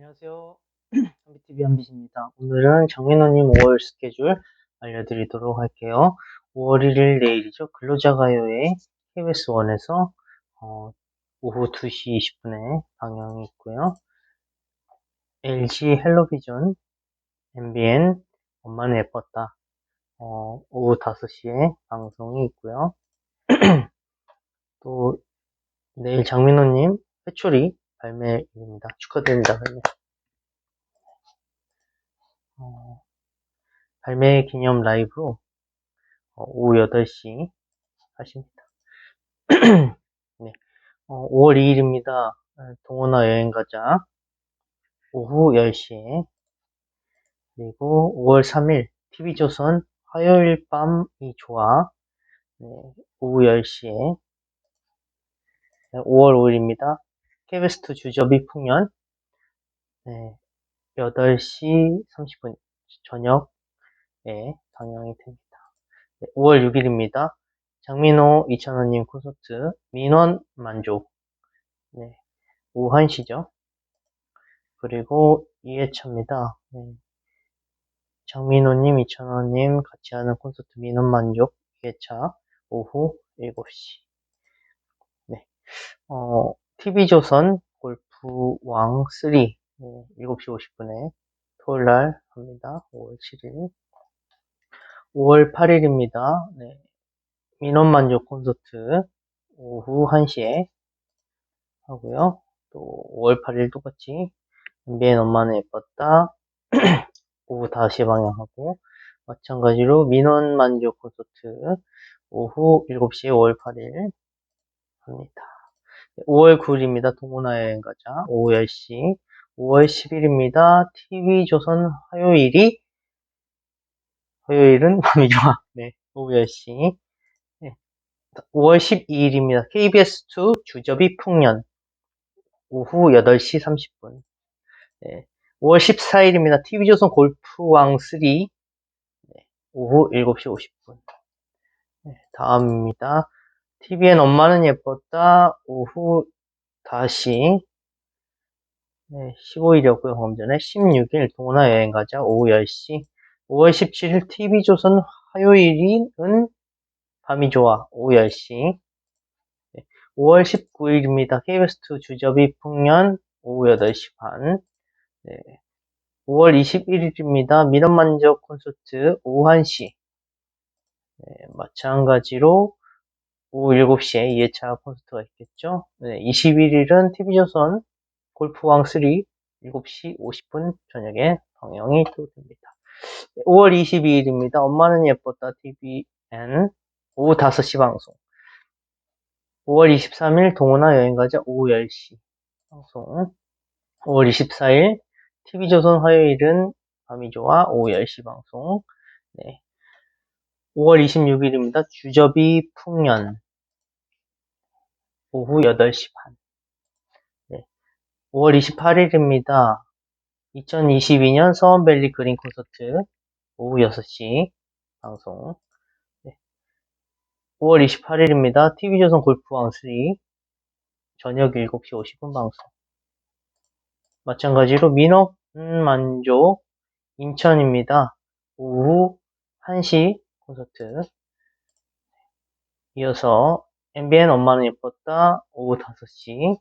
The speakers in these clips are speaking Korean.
안녕하세요. 한비TV 한빛입니다. 오늘은 정민호님 5월 스케줄 알려드리도록 할게요. 5월 1일 내일이죠. 근로자가요의 KBS1에서 어, 오후 2시 20분에 방영이 있고요. LG 헬로비전, MBN, 엄마는 예뻤다. 어, 오후 5시에 방송이 있고요. 또 내일 장민호님 회초리 발매입니다. 축하드립니다. 발매. 어, 발매 기념 라이브로 어, 오후 8시 하십니다. 네. 어, 5월 2일입니다. 동원아 여행 가자. 오후 10시에. 그리고 5월 3일 TV조선 화요일 밤이 좋아. 네, 오후 10시에. 5월 5일입니다. KBS2 주저비 풍년. 네, 8시 30분 저녁에 방영이 됩니다. 네, 5월 6일입니다. 장민호 이찬원님 콘서트 민원 만족 네, 오후 1시죠. 그리고 2회차입니다. 네, 장민호님, 이찬원님 같이 하는 콘서트 민원 만족 2회차 오후 7시 네, 어, TV조선 골프왕 3 네, 7시 50분에 토요일 날 합니다. 5월 7일. 5월 8일입니다. 네. 민원만족 콘서트 오후 1시에 하고요. 또 5월 8일 똑같이 MBN 엄마는 예뻤다. 오후 5시 방향하고 마찬가지로 민원만족 콘서트 오후 7시에 5월 8일 합니다. 5월 9일입니다. 동문화 여행 가자. 오후 10시. 5월 10일입니다. TV조선 화요일이 화요일은 밤이 좋아. 네. 오후 10시. 네. 5월 12일입니다. KBS2 주접이 풍년. 오후 8시 30분. 네. 5월 14일입니다. TV조선 골프왕 3. 네. 오후 7시 50분. 네. 다음입니다. TVN 엄마는 예뻤다. 오후 다시 네, 15일이었고요. 방금 전에 16일 동원아 여행 가자. 오후 10시. 5월 17일 TV조선 화요일은 밤이 좋아. 오후 10시. 네, 5월 19일입니다. KBS2 주접이 풍년 오후 8시 반. 네, 5월 21일입니다. 민원만족 콘서트 오후 1시. 네, 마찬가지로 오후 7시에 2회차 콘서트가 있겠죠. 네, 21일은 TV조선 골프왕 3 7시 50분 저녁에 방영이 또 됩니다. 5월 22일입니다. 엄마는 예뻤다 TVN 오후 5시 방송. 5월 23일 동원아 여행가자 오후 10시 방송. 5월 24일 TV조선 화요일은 밤이 좋아 오후 10시 방송. 네. 5월 26일입니다. 주접이 풍년 오후 8시 반. 5월 28일입니다. 2022년 서원밸리 그린 콘서트 오후 6시 방송 네. 5월 28일입니다. TV조선 골프왕 3 저녁 7시 50분 방송 마찬가지로 민업 만족 인천입니다. 오후 1시 콘서트 이어서 MBN 엄마는 예뻤다. 오후 5시.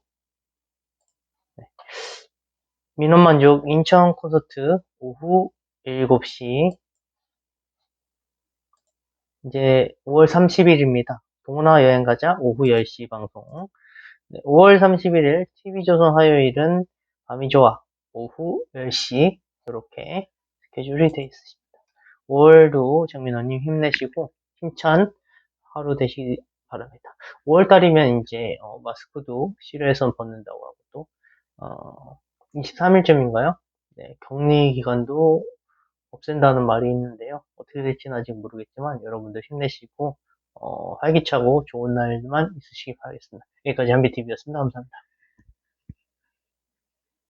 민원만족 인천 콘서트 오후 7시. 이제 5월 30일입니다. 동문화 여행 가자. 오후 10시 방송. 네, 5월 31일 TV조선 화요일은 밤이 좋아. 오후 10시. 이렇게 스케줄이 되어 있습니다. 5월도 장민호님 힘내시고 힘찬 하루 되시기 바랍니다. 5월달이면 이제 어, 마스크도 실외에선 벗는다고 하고 또 어, 23일쯤인가요? 네, 격리 기간도 없앤다는 말이 있는데요. 어떻게 될지는 아직 모르겠지만 여러분들 힘내시고 어, 활기차고 좋은 날만 있으시기 바라겠습니다. 여기까지 한비TV였습니다. 감사합니다.